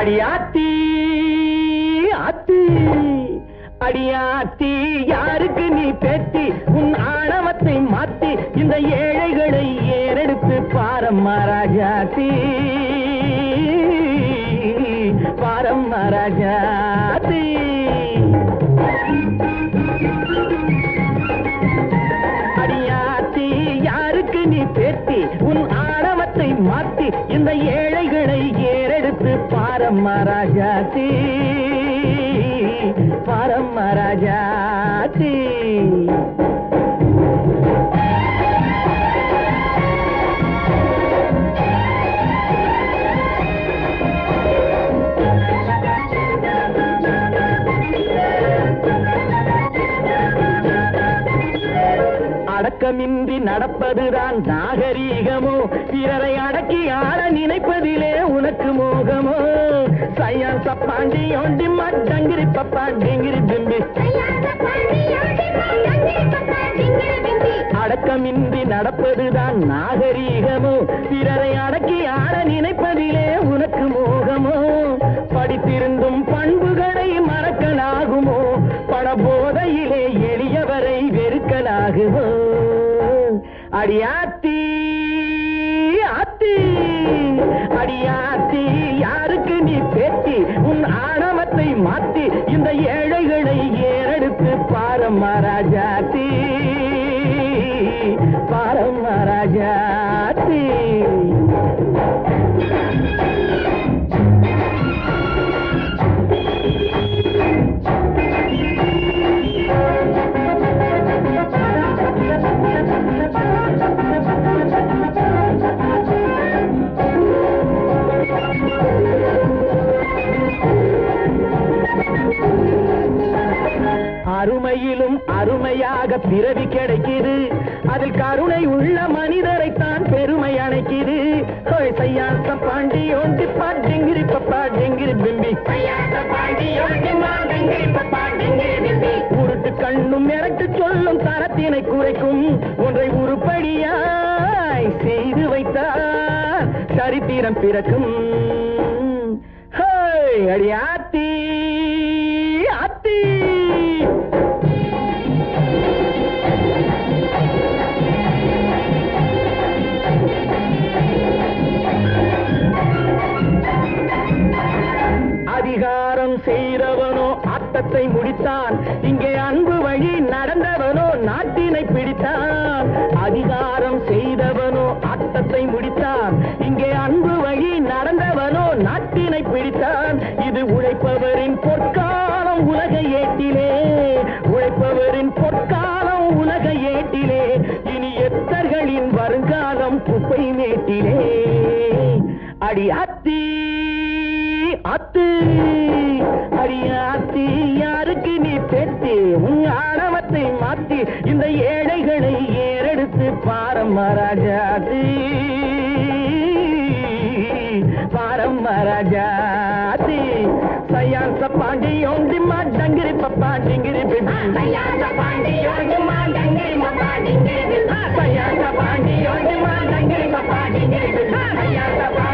அடியாத்தி ஆத்தி. அடியாத்தி யாருக்கு நீ பேத்தி? உன் ஆணவத்தை மாத்தி இந்த ஏழைகளை ஏறெடுத்து பாரம்மா ராஜாத்தி. பாரம்மா ராஜாத்தி. அடியாத்தி யாருக்கு நீ பேத்தி? உன் ஆணவத்தை மாத்தி இந்த ஏழைகளை ஏ ஏறெடுத்து பாரம்மா ராஜாத்தி பாரம்மா ராஜாத்தி அடக்கமின்றி நடப்பதுதான் நாகரீகமோ? பிறரை அடக்கி ஆள நினைப்பதிலே உனக்கு மோகமோ? சையா சப்பாண்டி ஒண்டி மட்டங்கிரி பப்பாண்டிங்கிரி பிம்பி. அடக்கமின்றி நடப்பதுதான் நாகரீகமோ? பிறரை அடக்கி ஆள நினைப்பதிலே உனக்கு மோகமோ? படித்திருந்தும் பண்புகளை மறக்கலாகுமோ? பண போதையிலே எளியவரை வெறுக்கலாகுமோ? அடியாத்தி ஆத்தி. அடியாத்தி யாருக்கு நீ பேத்தி? உன் ஆணவத்தை மாத்தி இந்த ஏழைகளை ஏறெடுத்து பாரம்மா ராஜாத்தி. பாரம்மா ராஜாத்தி. அருமையாக பிறவி கிடைக்குது. அதில் கருணை உள்ள மனிதரைத்தான் பெருமை அணைக்குது. பாண்டி ஒண்டி பா டிங்கிரி பப்பா டிங்கிரி பிம்பி. உருட்டு கண்ணும் மிரட்டு சொல்லும் தரத்தினை குறைக்கும். ஒன்றை உருப்படியாய் செய்து வைத்தால் சரித்திரம் பிறக்கும். ஹோய் அறம் செய்தவனோ ஆட்டத்தை முடித்தான். இங்கே அன்பு வழி நடந்தவனோ நாட்டினை பிடித்தான். அதிகாரம் செய்தவனோ ஆட்டத்தை முடித்தான். இங்கே அன்பு வழி நடந்தவனோ நாட்டினை பிடித்தான். இது உழைப்பவரின் பொற்காலம் உலக ஏட்டிலே. உழைப்பவரின் பொற்காலம் உலக ஏட்டிலே. இனி எத்தர்களின் வருங்காலம் குப்பை மேட்டிலே. அடி அத்தி அத்து. இந்த ஏழைகளை ஏறெடுத்து பாரம்மா ராஜாத்தி பாரம்மா ராஜாத்தி சையாச பாண்டி ஒண்டி டங்கிரி பப்பா டிங்கிரி பிபி சையாச பாண்டி ஒண்டி மாட்டங்கிரி பப்பா டிங்கிரி பிபி சையாச பாண்டி ஒண்டி மாட்டங்கிரி பப்பா டிங்கிரி பிபி சையாச பாண்டி